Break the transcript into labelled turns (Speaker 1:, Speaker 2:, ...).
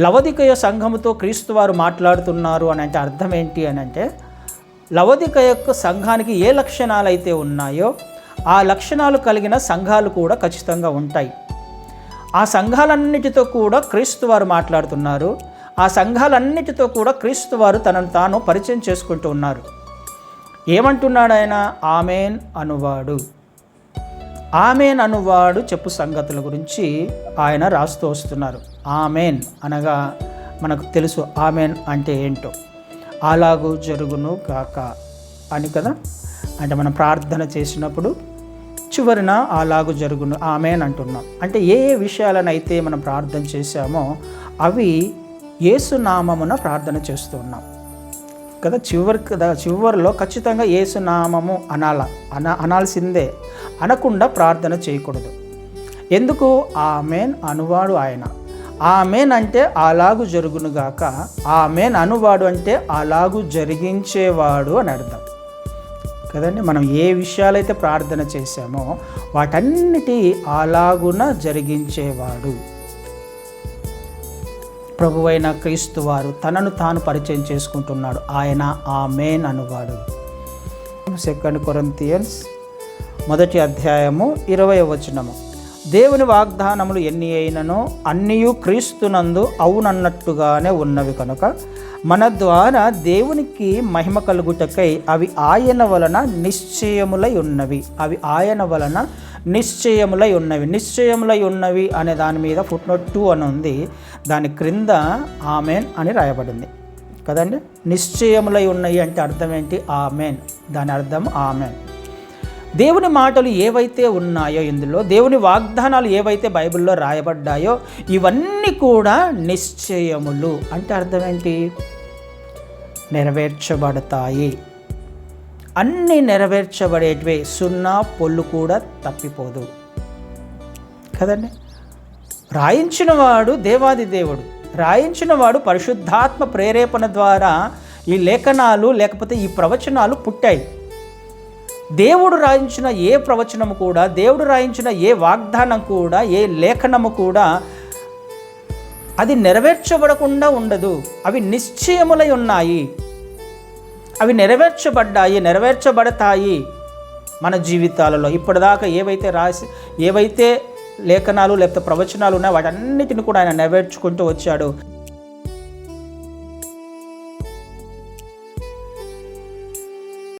Speaker 1: లవదికయ సంఘముతో క్రీస్తు వారు మాట్లాడుతున్నారు అని అంటే అర్థం ఏంటి అని అంటే లవదిక యొక్క సంఘానికి ఏ లక్షణాలు అయితే ఉన్నాయో ఆ లక్షణాలు కలిగిన సంఘాలు కూడా ఖచ్చితంగా ఉంటాయి. ఆ సంఘాలన్నిటితో కూడా క్రీస్తు వారు మాట్లాడుతున్నారు. ఆ సంఘాలన్నిటితో కూడా క్రీస్తు వారు తనను తాను పరిచయం చేసుకుంటూ ఉన్నారు. ఏమంటున్నాడు ఆయన? ఆమెన్ అనువాడు. ఆమెన్ అనువాడు చెప్పు సంగతుల గురించి ఆయన రాస్తూ వస్తున్నారు. ఆమెన్ అనగా మనకు తెలుసు ఆమెన్ అంటే ఏంటో. అలాగూ జరుగును కాక అని కదా? అంటే మనం ప్రార్థన చేసినప్పుడు చివరిన అలాగు జరుగును ఆమెన్ అంటున్నాం. అంటే ఏ ఏ విషయాలనైతే మనం ప్రార్థన చేశామో అవి ఏసునామమున ప్రార్థన చేస్తున్నాం కదా? చివరి కదా? చివరిలో ఖచ్చితంగా ఏసునామము అనాల అన అనాల్సిందే. అనకుండా ప్రార్థన చేయకూడదు. ఎందుకు? ఆమెన్ అనువాడు ఆయన. ఆమెన్ అంటే అలాగు జరుగునుగాక ఆమెన్ అనువాడు అంటే అలాగు జరిగించేవాడు అని అర్థం. కదండి మనం ఏ విషయాలైతే ప్రార్థన చేశామో వాటన్నిటి అలాగున జరిగించేవాడు. ప్రభువైన క్రీస్తు వారు తనను తాను పరిచయం చేసుకుంటున్నాడు. ఆయన ఆ అనువాడు. సెకండ్ కొరంతియన్స్ మొదటి అధ్యాయము ఇరవై వచనము. దేవుని వాగ్దానములు ఎన్ని అయిననో అన్నీయు క్రీస్తునందు అవునన్నట్టుగానే ఉన్నవి కనుక మన ద్వారా దేవునికి మహిమ కలుగుటకై అవి ఆయన వలన నిశ్చయములై ఉన్నవి. అవి ఆయన వలన నిశ్చయములై ఉన్నవి. నిశ్చయములై ఉన్నవి అనే దాని మీద ఫుట్ నోట్ టూ అని ఉంది. దాని క్రింద ఆమెన్ అని రాయబడింది. కదండి? నిశ్చయములై ఉన్నాయి అంటే అర్థం ఏంటి? ఆమెన్. దాని అర్థం ఆమెన్. దేవుని మాటలు ఏవైతే ఉన్నాయో ఇందులో దేవుని వాగ్దానాలు ఏవైతే బైబిల్లో రాయబడ్డాయో ఇవన్నీ కూడా నిశ్చయములు. అంటే అర్థం ఏంటి నెరవేర్చబడతాయి. అన్నీ నెరవేర్చబడేటివే. సున్నా పొల్లు కూడా తప్పిపోదు. కదండి? రాయించినవాడు దేవాది దేవుడు. రాయించినవాడు పరిశుద్ధాత్మ ప్రేరేపణ ద్వారా ఈ లేఖనాలు లేకపోతే ఈ ప్రవచనాలు పుట్టాయి. దేవుడు రాయించిన ఏ ప్రవచనము కూడా దేవుడు రాయించిన ఏ వాగ్దానం కూడా ఏ లేఖనము కూడా అది నెరవేర్చబడకుండా ఉండదు. అవి నిశ్చయములై ఉన్నాయి. అవి నెరవేర్చబడ్డాయి నెరవేర్చబడతాయి మన జీవితాలలో. ఇప్పటిదాకా ఏవైతే రాసి ఏవైతే లేఖనాలు లేకపోతే ప్రవచనాలు ఉన్నాయో వాటన్నిటిని కూడా ఆయన నెరవేర్చుకుంటూ వచ్చాడు.